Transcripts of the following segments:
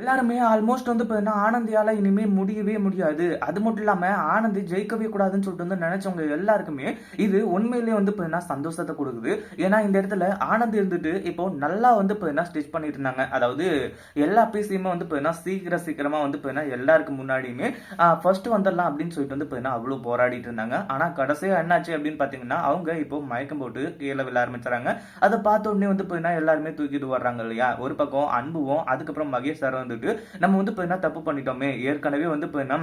எல்லாருமே ஆல்மோஸ்ட் வந்து பார்த்தீங்கன்னா ஆனந்தியால இனிமே முடியவே முடியாது. அது மட்டும் இல்லாம ஆனந்தி ஜெயிக்கவே கூடாதுன்னு சொல்லிட்டு வந்து நினைச்சவங்க எல்லாருக்குமே இது உண்மையிலேயே வந்து பார்த்தீங்கன்னா சந்தோஷத்தை கொடுக்குது. ஏன்னா இந்த இடத்துல ஆனந்தி இருந்துட்டு இப்போ நல்லா வந்து பார்த்தீங்கன்னா ஸ்டிச் பண்ணிட்டு இருந்தாங்க. அதாவது எல்லா பீஸையுமே வந்து பார்த்தீங்கன்னா சீக்கிரம் சீக்கிரமா வந்து பார்த்தீங்கன்னா எல்லாருக்கு முன்னாடியுமே ஃபர்ஸ்ட் வந்துடலாம் அப்படின்னு சொல்லிட்டு வந்து பார்த்தீங்கன்னா அவ்வளோ போராடிட்டு இருந்தாங்க. ஆனா கடைசியா என்னாச்சு அப்படின்னு பார்த்தீங்கன்னா அவங்க இப்போ மயக்கம் போட்டு கீழே விழ ஆரம்பிச்சுறாங்க அதை பார்த்த உடனே வந்து பார்த்தீங்கன்னா எல்லாருமே தூக்கிட்டு வர்றாங்க இல்லையா? ஒரு பக்கம் அன்புவும் அதுக்கப்புறம் மகேஷ் சார் வந்துட்டு நம்ம வந்து இப்போ என்ன தப்பு பண்ணிட்டோமே? ஏற்கனவே வந்து இப்போ என்ன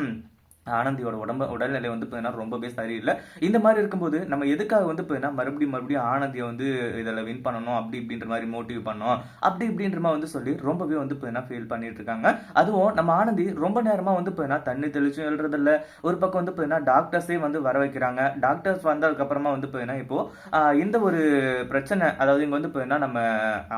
ஆனந்தியோட உடம்பு உடல்நிலை வந்து பார்த்தீங்கன்னா ரொம்பவே சரியில்லை. இந்த மாதிரி இருக்கும்போது நம்ம எதுக்காக வந்து பார்த்தீங்கன்னா மறுபடியும் மறுபடியும் ஆனந்தியை வந்து இதில் வின் பண்ணணும் அப்படி இப்படின்ற மாதிரி மோட்டிவ் பண்ணோம் அப்படி இப்படின்ற மாதிரி வந்து சொல்லி ரொம்பவே வந்து பார்த்தீங்கன்னா ஃபீல் பண்ணிட்டு இருக்காங்க. அதுவும் நம்ம ஆனந்தி ரொம்ப நேரமாக வந்து பார்த்தீங்கன்னா தண்ணி தெளிச்சும் எழுறதில்ல. ஒரு பக்கம் வந்து பார்த்தீங்கன்னா டாக்டர்ஸே வந்து வர வைக்கிறாங்க. டாக்டர்ஸ் வந்ததுக்கப்புறமா வந்து பார்த்தீங்கன்னா இப்போ இந்த ஒரு பிரச்சனை அதாவது இங்கே வந்து பார்த்தீங்கன்னா நம்ம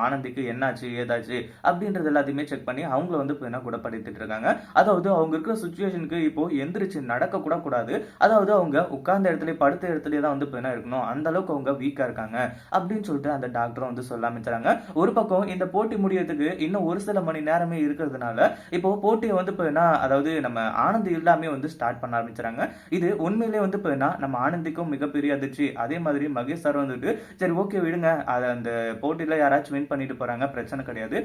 ஆனந்திக்கு என்னாச்சு ஏதாச்சு அப்படின்றது எல்லாத்தையுமே செக் பண்ணி அவங்கள வந்து பார்த்தீங்கன்னா குணப்படுத்திட்டு இருக்காங்க. அதாவது அவங்க இருக்கிற சுச்சுவேஷனுக்கு இப்போ எந்த எந்திரிச்சு நடக்க கூட கூடாது. அதாவது அவங்க உட்கார்ந்த இடத்துல படுத்த இடத்துல தான் வந்து பார்த்தீங்கன்னா இருக்கணும். அந்த அளவுக்கு அவங்க வீக்கா இருக்காங்க. அப்படின்னு சொல்லிட்டு அந்த டாக்டரும் வந்து சொல்ல ஆரம்பிச்சாங்க. ஒரு பக்கம் இந்த போட்டி முடியறதுக்கு இன்னும் ஒரு சில மணி நேரமே இருக்கிறதுனால இப்போ போட்டியை வந்து பார்த்தீங்கன்னா அதாவது நம்ம ஆனந்தி எல்லாமே வந்து ஸ்டார்ட் பண்ண ஆரம்பிச்சாங்க. இது உண்மையிலேயே வந்து பார்த்தீங்கன்னா நம்ம ஆனந்திக்கும் மிகப்பெரிய அதிர்ச்சி. அதே மாதிரி மகேஷ் சார் வந்துட்டு சரி ஓகே விடுங்க. அதை அந்த போட்டியில யாராச்சும் வின் பண்ணிட்டு போறாங்க பிரச்சனை கிடையாது.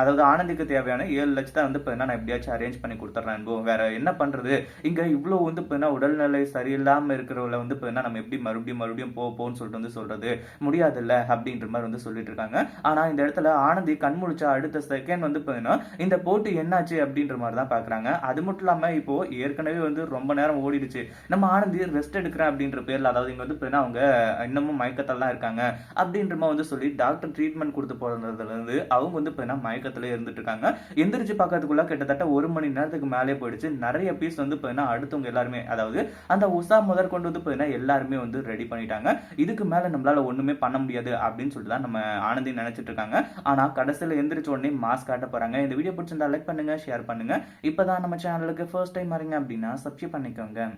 அதாவது ஆனந்திக்கு தேவையான ஏழு லட்சத்தை வந்து பார்த்தீங்கன்னா நான் எப்படியாச்சும் அரேஞ்ச் பண்ணி கொடுத்துட்றேன் வேற என்ன பண்றது? இங்க இவ்வளோ வந்து பார்த்தீங்கன்னா உடல்நிலை சரியில்லாம இருக்கிறவங்கள வந்து பார்த்தீங்கன்னா நம்ம எப்படி மறுபடியும் மறுபடியும் போ போன்னு சொல்லிட்டு வந்து சொல்றது முடியாதுல்ல அப்படின்ற மாதிரி வந்து சொல்லிட்டு இருக்காங்க. ஆனா இந்த இடத்துல ஆனந்தி கண் முழிச்ச அடுத்த செகண்ட் வந்து பார்த்தீங்கன்னா இந்த போட்டி என்னாச்சு அப்படின்ற மாதிரி தான் பாக்குறாங்க. அது மட்டும் இல்லாம இப்போ ஏற்கனவே வந்து ரொம்ப நேரம் ஓடிடுச்சு. நம்ம ஆனந்தி ரெஸ்ட் எடுக்கிறேன் அப்படின்ற பேர்ல அதாவது இங்க வந்து பார்த்தீங்கன்னா அவங்க இன்னமும் மயக்கத்தெல்லாம் இருக்காங்க அப்படின்ற மாதிரி வந்து சொல்லி டாக்டர் ட்ரீட்மெண்ட் கொடுத்து போறதுல இருந்து அவங்க வந்து பார்த்தீங்கன்னா மயக்கத்துல இருந்துட்டு இருக்காங்க. எந்திரிச்சு பார்க்கறதுக்குள்ள கிட்டத்தட்ட ஒரு மணி நேரத்துக்கு மேலே போயிடுச்சு. நிறைய பீஸ் வந்து பார்த்தீங்கன்னா அடுத்தவங்க எல்லாருமே அதாவது அந்த உஷா முதற் கொண்டு வந்து பார்த்தீங்கன்னா எல்லாருமே வந்து ரெடி பண்ணிட்டாங்க. இதுக்கு மேல நம்மளால ஒண்ணுமே பண்ண முடியாது அப்படின்னு சொல்லிட்டு தான் நம்ம ஆனந்தி நினைச்சிட்டு இருக்காங்க. ஆனா கடைசியில எந்திரிச்ச உடனே மாஸ்க் காட்ட போறாங்க. இந்த வீடியோ பிடிச்சிருந்தா லைக் பண்ணுங்க ஷேர் பண்ணுங்க. இப்பதான் நம்ம சேனலுக்கு ஃபர்ஸ்ட் டைம் வரீங்க அப்படின்னா சப்ஸ்கிரைப் பண்ணிக்கோங்க.